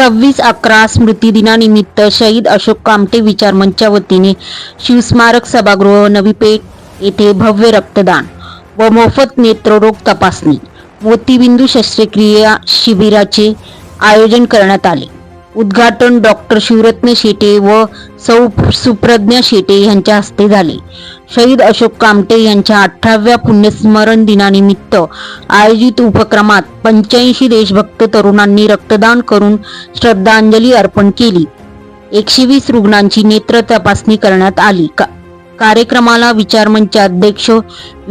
सव्वीस अकरा स्मृतिदिनानिमित्त शहीद अशोक कामटे विचार मंचच्या वतीने शिवस्मारक सभागृह नवी पेठ येथे भव्य रक्तदान व मोफत नेत्ररोग तपासणी मोतीबिंदू शस्त्रक्रिया शिबिराचे आयोजन करण्यात आले. उद्घाटन डॉक्टर शिवरत्न शेटे व सौ सुप्रज्ञा शेटे यांच्या हस्ते झाले. शहीद अशोक कामटे यांच्या अठराव्या पुण्यस्मरण दिनानिमित्त आयोजित उपक्रमात पंच्याऐंशी देशभक्त तरुणांनी रक्तदान करून श्रद्धांजली अर्पण केली. एकशे वीस रुग्णांची नेत्र तपासणी करण्यात आली. का- कार्यक्रमाला विचारमंच अध्यक्ष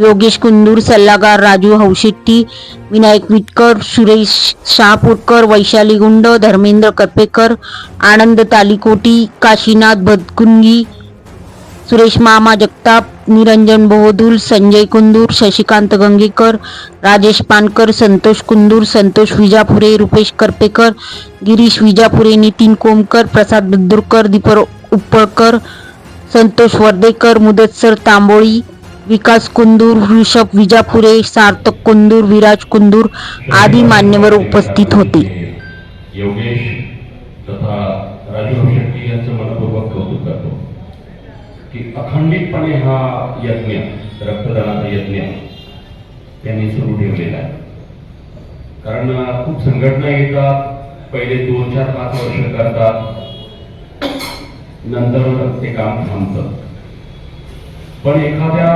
योगेश कुंदूर सल्लागार राजू हौशेट्टी विनायक विटकर सुरेश शहापूरकर वैशाली गुंड धर्मेंद्र कपेकर आनंद तालिकोटी काशीनाथ बदकुंगी सुरेश मामा जगताप निरंजन बहोदूल संजय कुंदूर शशिकांत गंगेकर राजेश पानकर संतोष कुंदूर संतोष विजापुरे रुपेश करपेकर गिरीश विजापुरे नितीन कोमकर प्रसाद बद्दुरकर दीपर उपळकर संतोष वर्देकर मुदतसर तांबोळी विकास कुंदूर ऋषभ विजापुरे सार्थक कुंदूर विराज कुंदूर आदी मान्यवर उपस्थित होते. योगेश तथा राजू शेट्टी यांचं मनपूर्वक कौतुक करतो. की अखंडितपणे हा यज्ञ रक्तदानाचा यज्ञ त्यांनी सुरू ठेवलेला आहे. कारण खूप संघटना येतात पहिले दोन चार पाच वर्ष करतात. नंतर ते काम थांबतं. पण एखाद्या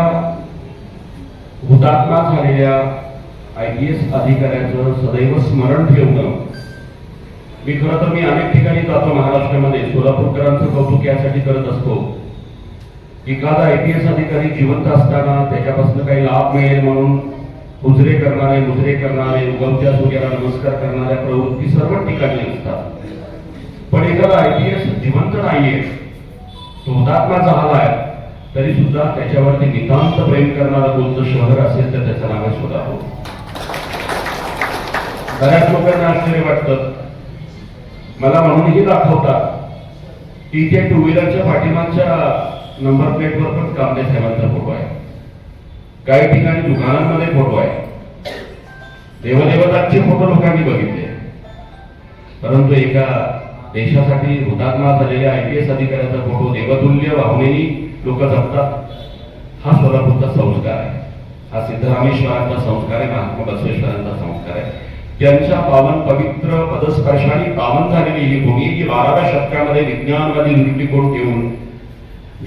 हुतात्मा झालेल्या आय पी एस अधिकाऱ्याचं सदैव स्मरण ठेवणं मी खरं तर मी अनेक ठिकाणी जातो महाराष्ट्रामध्ये. सोलापूरकरांचं कौतुक यासाठी करत असतो. एखादा आय पी एस अधिकारी जिवंत असताना त्याच्यापासून काही लाभ मिळेल म्हणून उजरे करणारे मुजरे करणारे उगमच्या सूर्याला नमस्कार करणाऱ्या प्रवृत्ती सर्व ठिकाणी असतात. पण आय पी एस जिवंत नाहीये तो हुतात्मा झालाय तरी सुद्धा त्याच्यावरती नितांत प्रेम करणारं कोणतं शहर असेल तर त्याचं नाव आहे सोलापूर. बऱ्याच लोकांना आश्चर्य वाटतं. मला म्हणूनही दाखवतात की इथे टू व्हीलरच्या पाठीमागच्या नंबर प्लेटवर पण कामदे साहेबांचा फोटो आहे. काही ठिकाणी दुकानांमध्ये फोटो आहे. देवदेवतांचे फोटो लोकांनी बघितले. परंतु एका देशासाठी हुतात्मा झालेल्या आय पी एस अधिकाऱ्याचा फोटो देवतुल्य भावनेनी लोक जपतात. हा सोलापूरचा संस्कार आहे. हा सिद्धरामेश्वरांचा संस्कार आहे महात्मा बसवेश्वरांचा संस्कार आहे. त्यांच्या पावन पवित्र पदस्पर्शाने पावन झालेली ही भूमी की बाराव्या शतकामध्ये विज्ञानवादी दृष्टिकोन घेऊन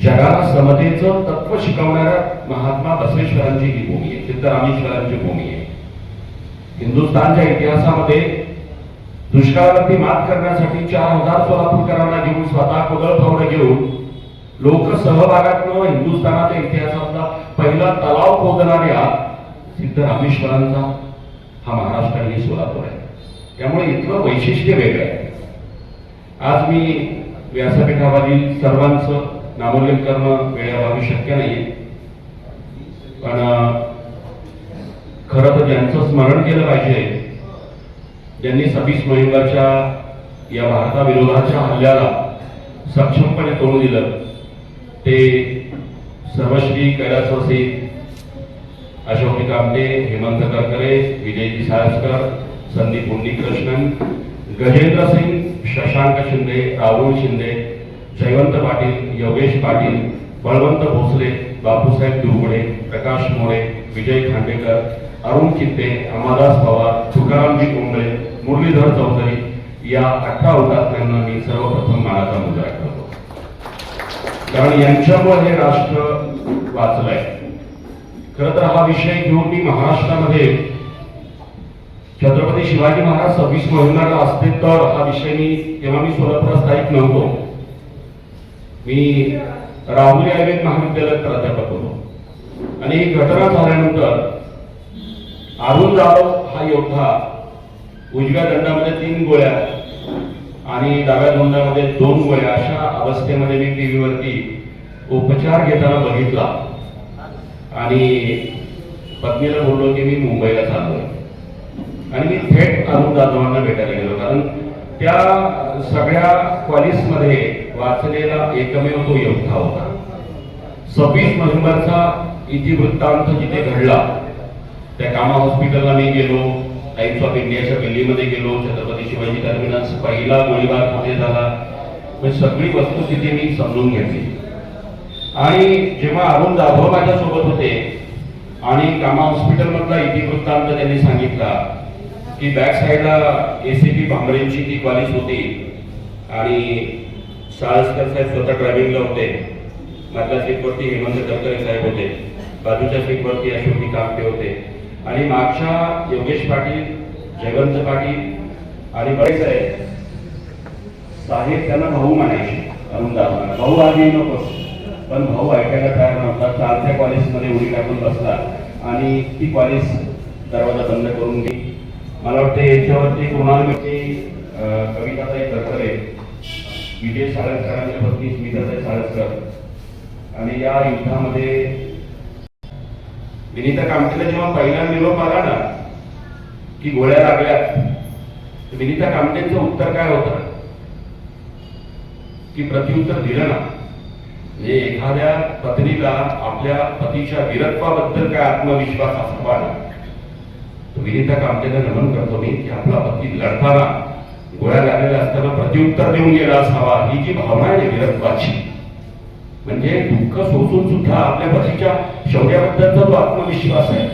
जगाला समतेचं तत्व शिकवणाऱ्या महात्मा बसवेश्वरांची ही भूमी आहे सिद्धरामेश्वरांची भूमी आहे. हिंदुस्थानच्या इतिहासामध्ये दुष्काळावरती मात करण्यासाठी चार हजार सोलापूरकरांना घेऊन स्वतः कुदळ फावडं घेऊन लोकसहभागातनं हिंदुस्थानाच्या इतिहासातला पहिला तलाव खोदणाऱ्या सिद्धरामेश्वरांचा हा महाराष्ट्र आणि सोलापूर आहे. त्यामुळे इथलं वैशिष्ट्य वेगळं आहे. आज मी व्यासपीठावरील सर्वांचं नामोल्लेख करणं वेळेअभावी शक्य नाही पण खरं तर ज्यांचं स्मरण केलं पाहिजे ज्यांनी सव्वीस नोव्हेंबरच्या या भारताविरोधाच्या हल्ल्याला सक्षमपणे तोंड दिलं. ते सर्वश्री कैलासवासी अशोक कामते हेमंत करकरे विजयजी साळसकर संदीप उन्नीकृष्णन गजेंद्र सिंग शशांक शिंदे राहुल शिंदे जयवंत पाटील योगेश पाटील बळवंत भोसले बापूसाहेब दुर्गुडे प्रकाश मोरे विजय खांडेकर अरुण चित्ते अंबादास पवार तुकारामजी कोंबळे मुरलीधर चौधरी या अठरा हुतात्म्यांना मी सर्वप्रथम मानाचा मुजरा करतो कारण यांच्यामुळे हे राष्ट्र वाचलंय. खर तर हा विषय घेऊन मी महाराष्ट्रामध्ये छत्रपती शिवाजी महाराज सव्वीस नोव्हेंबरला असते तर हा विषय मी तेव्हा मी सोलापुरात स्थायिक नव्हतो. मी राहुरी आयुर्वेद महाविद्यालयात प्राध्यापक होतो. आणि ही घटना झाल्यानंतर अरुण जाधव हा योद्धा उजव्या दंडामध्ये तीन गोळ्या आणि डाव्या दंडामध्ये दोन गोळ्या अशा अवस्थेमध्ये मी टीव्हीवरती उपचार घेताना बघितला. आणि पत्नीला बोललो की मी मुंबईला चाललोय. आणि मी थेट अरुण जाधवांना भेटायला गेलो. कारण त्या सगळ्या कॉलेजमध्ये वाचलेला एकमेव तो योद्धा होता. सव्वीस नोव्हेंबरचा इतिवृत्तांत जिथे घडला त्या कामा हॉस्पिटलला मी गेलो. टाइम्स ऑफ इंडियाच्या दिल्लीमध्ये गेलो छत्रपती शिवाजी टर्मिनस पहिला गोळीबार कुठे झाला? म्हणजे सगळी वस्तुस्थिती मी समजून घेतली. आणि जेव्हा अरुण जाधव माझ्यासोबत होते आणि कामा हॉस्पिटल मधला इतिवृत्तांत त्यांनी सांगितला की बॅक साईडला एसीपी भांबरेंची ती कॉलेज होती आणि साळसकर साहेब स्वतः ड्रायव्हिंगला होते. मधल्या सीटवरती हेमंत गडकरी साहेब होते. बाजूच्या सीटवरती अशोक कामते होते. आणि मागच्या योगेश पाटील जयवंत पाटील आणि बरेच आहे. साहेब त्यांना भाऊ म्हणायचे अरुण भाऊ आधी नको पण भाऊ ऐकायला तयार नव्हता. चालत्या कॉलेजमध्ये उडी टाकून बसला आणि ती कॉलेज दरवाजा बंद करून गेली मला वाटतं याच्यावरती कुणाल म्हणजे कविताताई करकरे विजय साळसकरांच्या पत्नी स्मिताताई साळसकर. आणि या युद्धामध्ये विनीता कामतेला जेव्हा पहिला निरोप आला ना की गोळ्या लागल्यात विनीता कामतेचं उत्तर काय होतं? की प्रत्युत्तर दिलं ना. म्हणजे एखाद्या पत्नीला आपल्या पतीच्या वीरत्वाबद्दल काय आत्मविश्वास असावा ना विनीता कामतेला नमन करतो मी की आपला पती लढताना गोळ्या लागलेल्या असताना प्रत्युत्तर देऊन गेला असावा ही जी भावना आहे विरत्वाची वीरत्वाची म्हणजे दुःख सोसून सुद्धा आपल्या पतीच्या शौर्याबद्दलचा जो आत्मविश्वास आहे.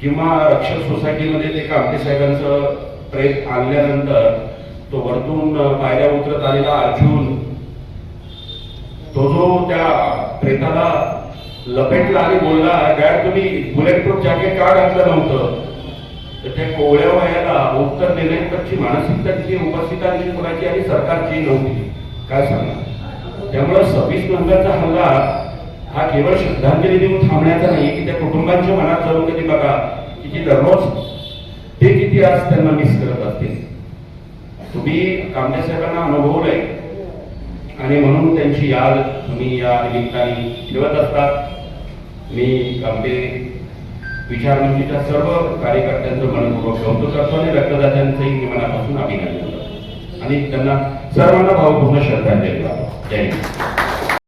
किंवा रक्षक सोसायटीमध्ये ते कामटे साहेबांचं प्रेत आणल्यानंतर तो वरतून पायऱ्या उतरत आलेला अर्जुन तो जो त्या प्रेताला लपेटला आणि बोलला डॅड तुम्ही बुलेट प्रूफ जॅकेट का घातलं नव्हतं? तर त्या कोवळ्या वयाला उत्तर देण्याकडची मानसिकता तिथे उपस्थितांची कोणाची आणि सरकारची नव्हती. काय सांगणार त्यामुळे सव्वीस नंबरचा हल्ला हा केवळ श्रद्धांजली देऊन थांबण्याचा नाही की त्या कुटुंबांच्या मनात जाऊन कधी बघा की दररोज ते किती आज त्यांना मिस करत असतील. तुम्ही कामटे साहेबांना अनुभवलंय. आणि म्हणून त्यांची याद तुम्ही या निमित्ताने ठेवत असतात. मी कामटे विचारमंचीच्या सर्व कार्यकर्त्यांचं मनपूर्वक कौतुक करतो आणि रक्तदात्यांचंही मनापासून अभिनंदन करतो. आणि त्यांना सर्वांना भावपूर्ण श्रद्धांजली वाहतो. जय हिंद.